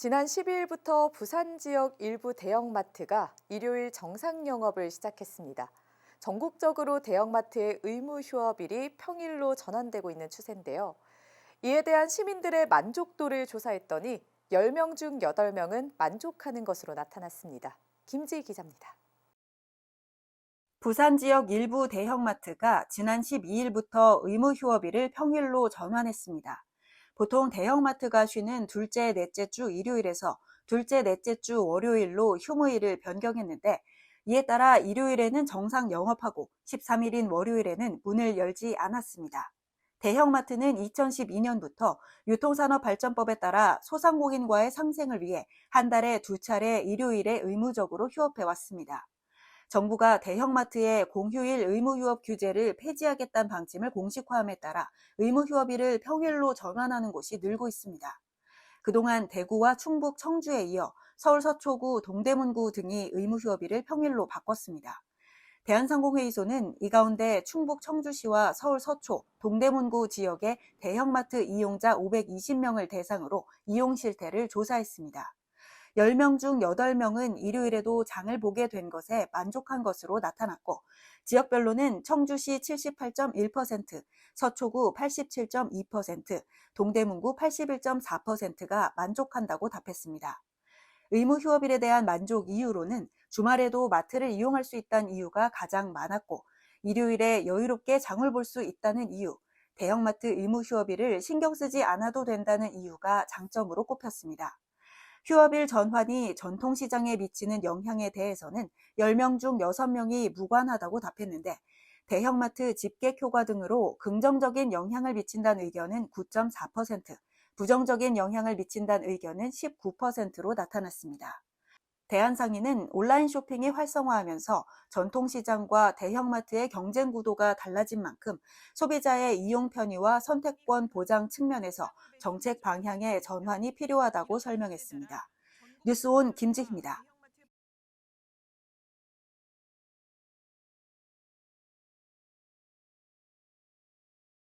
지난 12일부터 부산 지역 일부 대형마트가 일요일 정상 영업을 시작했습니다. 전국적으로 대형마트의 의무 휴업일이 평일로 전환되고 있는 추세인데요. 이에 대한 시민들의 만족도를 조사했더니 10명 중 8명은 만족하는 것으로 나타났습니다. 김지 기자입니다. 부산 지역 일부 대형마트가 지난 12일부터 의무 휴업일을 평일로 전환했습니다. 보통 대형마트가 쉬는 둘째, 넷째 주 일요일에서 둘째, 넷째 주 월요일로 휴무일을 변경했는데 이에 따라 일요일에는 정상 영업하고 13일인 월요일에는 문을 열지 않았습니다. 대형마트는 2012년부터 유통산업발전법에 따라 소상공인과의 상생을 위해 한 달에 두 차례 일요일에 의무적으로 휴업해 왔습니다. 정부가 대형마트의 공휴일 의무휴업 규제를 폐지하겠다는 방침을 공식화함에 따라 의무휴업일을 평일로 전환하는 곳이 늘고 있습니다. 그동안 대구와 충북 청주에 이어 서울 서초구, 동대문구 등이 의무휴업일을 평일로 바꿨습니다. 대한상공회의소는 이 가운데 충북 청주시와 서울 서초, 동대문구 지역의 대형마트 이용자 520명을 대상으로 이용 실태를 조사했습니다. 10명 중 8명은 일요일에도 장을 보게 된 것에 만족한 것으로 나타났고, 지역별로는 청주시 78.1%, 서초구 87.2%, 동대문구 81.4%가 만족한다고 답했습니다. 의무 휴업일에 대한 만족 이유로는 주말에도 마트를 이용할 수 있다는 이유가 가장 많았고, 일요일에 여유롭게 장을 볼 수 있다는 이유, 대형마트 의무 휴업일을 신경 쓰지 않아도 된다는 이유가 장점으로 꼽혔습니다. 휴업일 전환이 전통시장에 미치는 영향에 대해서는 10명 중 6명이 무관하다고 답했는데 대형마트 집객 효과 등으로 긍정적인 영향을 미친다는 의견은 9.4%, 부정적인 영향을 미친다는 의견은 19%로 나타났습니다. 대한상인은 온라인 쇼핑이 활성화하면서 전통시장과 대형마트의 경쟁 구도가 달라진 만큼 소비자의 이용 편의와 선택권 보장 측면에서 정책 방향의 전환이 필요하다고 설명했습니다. 뉴스온 김지희입니다.